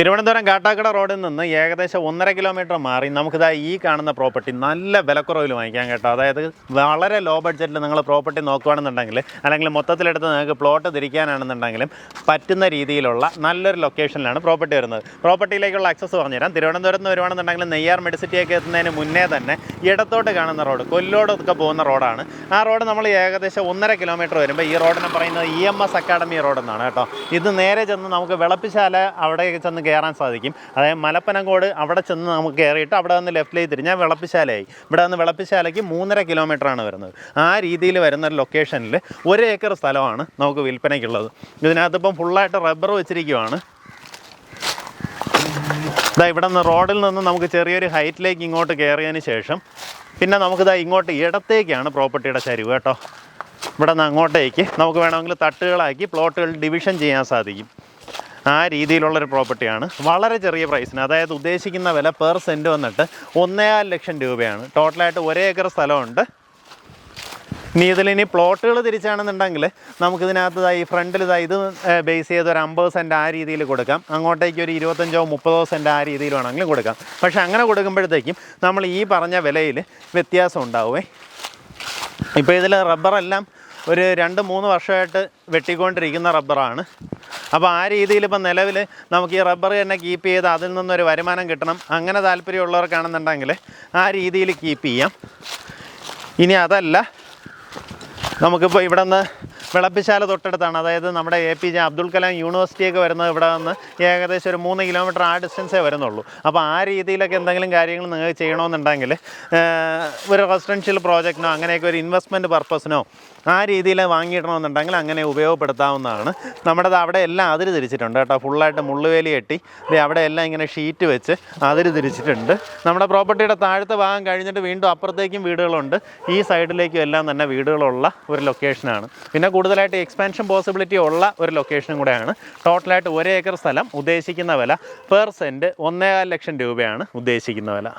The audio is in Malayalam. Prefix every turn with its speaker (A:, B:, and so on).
A: തിരുവനന്തപുരം കാട്ടാക്കട റോഡിൽ നിന്ന് ഏകദേശം ഒന്നര കിലോമീറ്റർ മാറി നമുക്കിതാ ഈ കാണുന്ന പ്രോപ്പർട്ടി നല്ല വിലക്കുറവിൽ വാങ്ങിക്കാൻ കേട്ടോ. അതായത് വളരെ ലോ ബഡ്ജറ്റിൽ നിങ്ങൾ പ്രോപ്പർട്ടി നോക്കുകയാണെന്നുണ്ടെങ്കിൽ അല്ലെങ്കിൽ മൊത്തത്തിലെടുത്ത് നിങ്ങൾക്ക് പ്ലോട്ട് തിരിക്കാനാണെന്നുണ്ടെങ്കിലും പറ്റുന്ന രീതിയിലുള്ള നല്ലൊരു ലൊക്കേഷനിലാണ് പ്രോപ്പർട്ടി വരുന്നത്. പ്രോപ്പർട്ടിയിലേക്കുള്ള ആക്സസ് പറഞ്ഞുതരാം. തിരുവനന്തപുരത്ത് നിന്ന് വരുവാണെന്നുണ്ടെങ്കിൽ നെയ്യാർ മെഡിസിറ്റിയൊക്കെ എത്തുന്നതിന് മുന്നേ തന്നെ ഇടത്തോട്ട് കാണുന്ന റോഡ് കൊല്ലോടൊക്കെ പോകുന്ന റോഡാണ് ആ റോഡ് നമ്മൾ ഏകദേശം ഒന്നര കിലോമീറ്റർ വരുമ്പോൾ ഈ റോഡിനെ പറയുന്നത് ഇ എം എസ് അക്കാഡമി റോഡെന്നാണ് കേട്ടോ. ഇത് നേരെ ചെന്ന് നമുക്ക് വിളപ്പിശാല അവിടെ ചെന്ന് കയറാൻ സാധിക്കും. അതായത് മലപ്പനങ്കോട് അവിടെ ചെന്ന് നമുക്ക് കയറിയിട്ട് അവിടെ നിന്ന് ലെഫ്റ്റിലേക്ക് തിരിഞ്ഞാൽ വിളപ്പിശാലയായി ഇവിടെ നിന്ന് വിളപ്പിശാലയ്ക്ക് മൂന്നര കിലോമീറ്ററാണ് വരുന്നത്. ആ രീതിയിൽ വരുന്ന ഒരു ലൊക്കേഷനിൽ ഒരു ഏക്കർ സ്ഥലമാണ് നമുക്ക് വിൽപ്പനയ്ക്കുള്ളത്. ഇതിനകത്തിപ്പം ഫുള്ളായിട്ട് റബ്ബർ വെച്ചിരിക്കുവാണ്. ഇതാ ഇവിടെ നിന്ന് റോഡിൽ നിന്ന് നമുക്ക് ചെറിയൊരു ഹൈറ്റിലേക്ക് ഇങ്ങോട്ട് കയറിയതിന് ശേഷം പിന്നെ നമുക്കിതാ ഇങ്ങോട്ട് ഇടത്തേക്കാണ് പ്രോപ്പർട്ടിയുടെ ചരിവ് കേട്ടോ. ഇവിടെ നിന്ന് അങ്ങോട്ടേക്ക് നമുക്ക് വേണമെങ്കിൽ തട്ടുകളാക്കി പ്ലോട്ടുകൾ ഡിവിഷൻ ചെയ്യാൻ സാധിക്കും. ആ രീതിയിലുള്ളൊരു പ്രോപ്പർട്ടിയാണ്. വളരെ ചെറിയ പ്രൈസിന്. അതായത് ഉദ്ദേശിക്കുന്ന വില പെർ സെന്റ് വന്നിട്ട് ഒന്നേകാൽ ലക്ഷം രൂപയാണ്. ടോട്ടലായിട്ട് ഒരേ ഏക്കർ സ്ഥലമുണ്ട്. ഇനി ഇതിലിനി പ്ലോട്ടുകൾ തിരിച്ചാണെന്നുണ്ടെങ്കിൽ നമുക്കിതിനകത്ത് ഫ്രണ്ടിൽ ഇതാ ഇത് ബേസ് ചെയ്ത് ഒരു അമ്പത് സെന്റ് ആ രീതിയിൽ കൊടുക്കാം. അങ്ങോട്ടേക്ക് ഒരു ഇരുപത്തഞ്ചോ മുപ്പതോ സെന്റ് ആ രീതിയിൽ വേണമെങ്കിലും കൊടുക്കാം. പക്ഷേ അങ്ങനെ കൊടുക്കുമ്പോഴത്തേക്കും നമ്മൾ ഈ പറഞ്ഞ വിലയിൽ വ്യത്യാസം ഉണ്ടാവുമേ ഇപ്പോൾ ഇതിൽ റബ്ബറെല്ലാം ഒരു രണ്ട് മൂന്ന് വർഷമായിട്ട് വെട്ടിക്കൊണ്ടിരിക്കുന്ന റബ്ബറാണ്. അപ്പോൾ ആ രീതിയിൽ ഇപ്പം നിലവിൽ നമുക്ക് ഈ റബ്ബർ തന്നെ കീപ്പ് ചെയ്ത് അതിൽ നിന്നൊരു വരുമാനം കിട്ടണം. അങ്ങനെ താല്പര്യമുള്ളവർക്കാണെന്നുണ്ടെങ്കിൽ ആ രീതിയിൽ കീപ്പ് ചെയ്യാം. ഇനി അതല്ല നമുക്കിപ്പോൾ ഇവിടെ നിന്ന് വിളപ്പിശാല തൊട്ടടുത്താണ്. അതായത് നമ്മുടെ A P J Abdul Kalam യൂണിവേഴ്സിറ്റിയൊക്കെ വരുന്നത് ഇവിടെ നിന്ന് ഏകദേശം ഒരു മൂന്ന് കിലോമീറ്റർ ആ ഡിസ്റ്റൻസേ വരുന്നുള്ളൂ. അപ്പോൾ ആ രീതിയിലൊക്കെ എന്തെങ്കിലും കാര്യങ്ങൾ നിങ്ങൾക്ക് ചെയ്യണമെന്നുണ്ടെങ്കിൽ ഒരു റെസിഡൻഷ്യൽ പ്രോജക്റ്റിനോ അങ്ങനെയൊക്കെ ഒരു ഇൻവെസ്റ്റ്മെന്റ് പർപ്പസിനോ ആ രീതിയിൽ വാങ്ങിയിടണമെന്നുണ്ടെങ്കിൽ അങ്ങനെ ഉപയോഗപ്പെടുത്താവുന്നതാണ്. നമ്മുടെ അവിടെ എല്ലാം അതിര് തിരിച്ചിട്ടുണ്ട് കേട്ടോ. ഫുള്ളായിട്ട് മുള്ളുവേലി കെട്ടി അവിടെ എല്ലാം ഇങ്ങനെ ഷീറ്റ് വെച്ച് അതിര് തിരിച്ചിട്ടുണ്ട്. നമ്മുടെ പ്രോപ്പർട്ടിയുടെ താഴത്തെ ഭാഗം കഴിഞ്ഞിട്ട് വീണ്ടും അപ്പുറത്തേക്കും വീടുകളുണ്ട്. ഈ സൈഡിലേക്കും എല്ലാം തന്നെ വീടുകളുള്ള ഒരു ലൊക്കേഷനാണ് പിന്നെ കൂടുതലായിട്ട് എക്സ്പാൻഷൻ പോസിബിലിറ്റി ഉള്ള ഒരു ലൊക്കേഷനും കൂടെയാണ്. ടോട്ടലായിട്ട് ഒരേക്കർ സ്ഥലം ഉദ്ദേശിക്കുന്ന വില പെർ സെന്റ് ഒന്നേകാൽ ലക്ഷം രൂപയാണ് ഉദ്ദേശിക്കുന്ന വില.